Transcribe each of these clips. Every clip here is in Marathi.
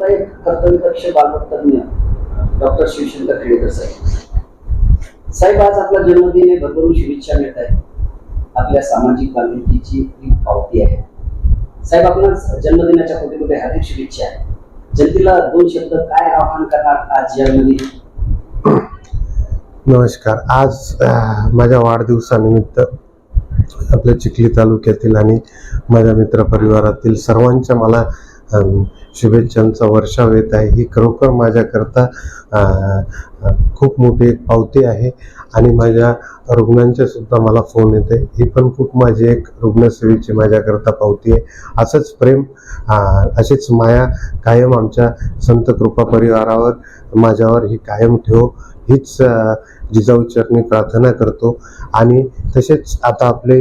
आपला एक कर्तव्यदक्ष बालतज्ञ डॉक्टर शिवशंकर खेडेकर साहेब. साहेब आज आपला जन्मदिन आहे भरभरून शुभेच्छा मिळत आहे आपल्या सामाजिक बांधिलकीची ही पावती आहे. साहेब आपल्या जन्मदिनाच्या कोटी कोटी हार्दिक शुभेच्छा आहे जनतेला दोन शब्द काय आवाहन करणार आज जन्मदिन? नमस्कार. आज माझ्या वाढदिवसानिमित्त आपल्या चिखली तालुक्यातील आणि माझ्या मित्रपरिवारातील सर्वांच्या मला शुभेच्छांचा वर्षाव येत आहे. ही खरोखर माझ्याकरता खूप मोठी एक पावती आहे आणि माझ्या रुग्णांचे सुद्धा मला फोन येते. ही पण खूप माझी एक रुग्णसेवेची माझ्याकरता पावती आहे. असंच प्रेम अशीच माया कायम आमच्या संत कृपा परिवारावर माझ्यावर ही कायम ठेव. हीच जिजाऊ चरणी प्रार्थना करतो. आणि तसेच आता आपले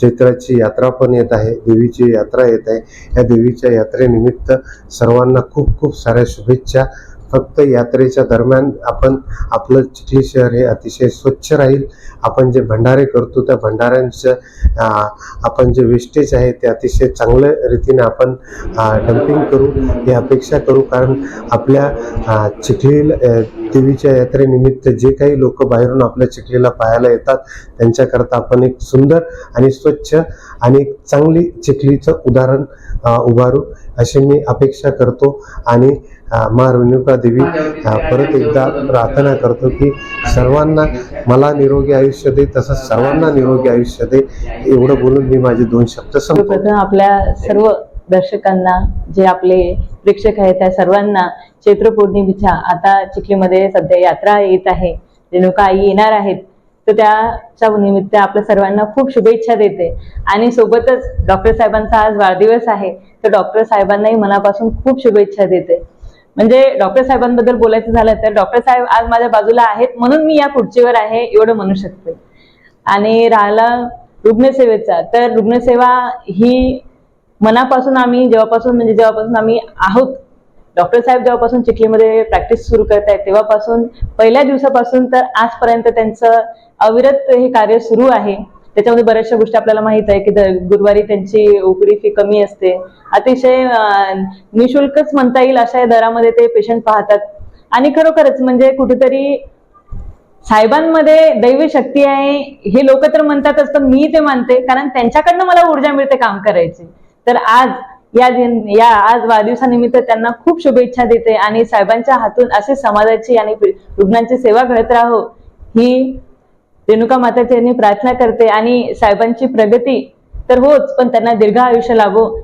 चैत्राची यात्रा पण येत आहे देवीची यात्रा येत आहे. या देवीच्या यात्रेनिमित्त सर्वांना खूप खूप साऱ्या शुभेच्छा. फक्त यात्रेच्या दरम्यान आपण आपलं चिखली शहर हे अतिशय स्वच्छ राहील. आपण जे भंडारे करतो त्या भंडाऱ्यांचं आपण जे वेस्टेज आहे ते अतिशय चांगल्या रीतीने आपण डम्पिंग करू. ही अपेक्षा करू कारण आपल्या चिखली देवीच्या यात्रेनिमित्त जे काही लोक बाहेरून आपल्या चिखलीला पाहायला येतात त्यांच्याकरता आपण एक सुंदर आणि स्वच्छ आणि एक चांगली चिखलीचं उदाहरण उभारू अशी मी अपेक्षा करतो. आणि मा रेणुका देवी. परत एकदा प्रार्थना करतो की सर्वांना मला निरोगी आयुष्य दे तसंच सर्वांना निरोगी आयुष्य दे. एवढं बोलून मी माझे दोन शब्द संपतो आपल्या सर्व दर्शकांना जे आपले प्रेक्षक आहेत त्या सर्वांना चैत्र पौर्णिमेच्या आता चिखलीमध्ये सध्या यात्रा येत आहे. रेणुका आई येणार आहेत. तर त्याच्या निमित्त आपल्या सर्वांना खूप शुभेच्छा देते. आणि सोबतच डॉक्टर साहेबांचा आज वाढदिवस आहे. तर डॉक्टर साहेबांनाही मनापासून खूप शुभेच्छा देते. म्हणजे डॉक्टर साहेबांबद्दल बोलायचं झालं तर डॉक्टर साहेब आज माझ्या बाजूला आहेत म्हणून मी या खुर्चीवर आहे एवढं म्हणू शकते. आणि राहिला रुग्णसेवेचा. तर रुग्णसेवा ही मनापासून आम्ही जेव्हापासून म्हणजे जेव्हापासून आम्ही आहोत डॉक्टर साहेब जेव्हापासून चिखलीमध्ये प्रॅक्टिस सुरू करत आहेत तेव्हापासून पहिल्या दिवसापासून तर आजपर्यंत त्यांचं अविरत हे कार्य सुरू आहे. त्याच्यामध्ये बऱ्याचशा गोष्टी आपल्याला माहीत आहे की गुरुवारी त्यांची उकडी फी कमी असते. अतिशय निशुल्कच म्हणता येईल अशा दरामध्ये ते पेशंट पाहतात. आणि खरोखरच म्हणजे कुठेतरी साहेबांमध्ये दैवी शक्ती आहे हे लोक तर म्हणतातच तर मी ते मानते कारण त्यांच्याकडनं मला ऊर्जा मिळते काम करायची. तर आज या दिन या आज वाढदिवसानिमित्त त्यांना खूप शुभेच्छा देते आणि साहेबांच्या हातून असे समाजाची आणि रुग्णांची सेवा घडत राहो ही रेणुका माताची यांनी प्रार्थना करते आणि साहेबांची प्रगती तर होच पण त्यांना दीर्घ आयुष्य लाभो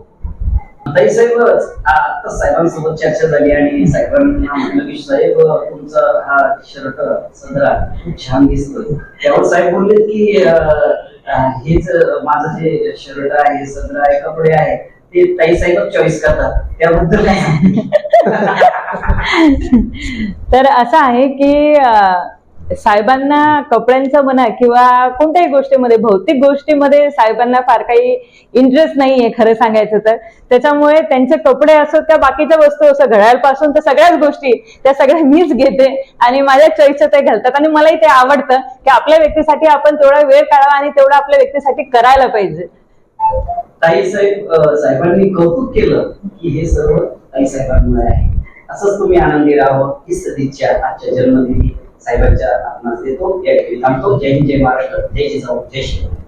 साहेबांसोबत चर्चा झाली आणि साहेबांनी म्हटलं की साहेब तुमचा हा शर्ट सदरा खूप छान दिसतोय. त्यावर साहेब बोलले की हेच माझं जे शर्ट आहे सदरा आहे कपडे आहे ते ताई साहेब चॉईस करतात. त्याबद्दल काय? तर असं आहे की साहेबांना कपड्यांचं म्हणा किंवा कोणत्याही गोष्टीमध्ये भौतिक गोष्टीमध्ये साहेबांना फार काही इंटरेस्ट नाहीये खरं सांगायचं तर. त्याच्यामुळे त्यांचे कपडे असो त्या बाकीच्या वस्तू असो घड्याळपासून तर सगळ्याच गोष्टी त्या सगळ्या मीच घेते आणि माझ्या चॉईसचं ते घालतात. आणि मलाही ते आवडतं की आपल्या व्यक्तीसाठी आपण तेवढा वेळ काढावा आणि तेवढं आपल्या व्यक्तीसाठी करायला पाहिजे. ताई साहेब साहेबांनी कौतुक केलं की हे सर्व ताई साहेबांमुळे आहे. असंच तुम्ही आनंदी राहावं ही सदिच्छा आजच्या जन्मदिनी. साहेबांच्या आपणास देतो. या थांबतो. जय हिंद जय महाराष्ट्र. जय जिजाऊ जय श्री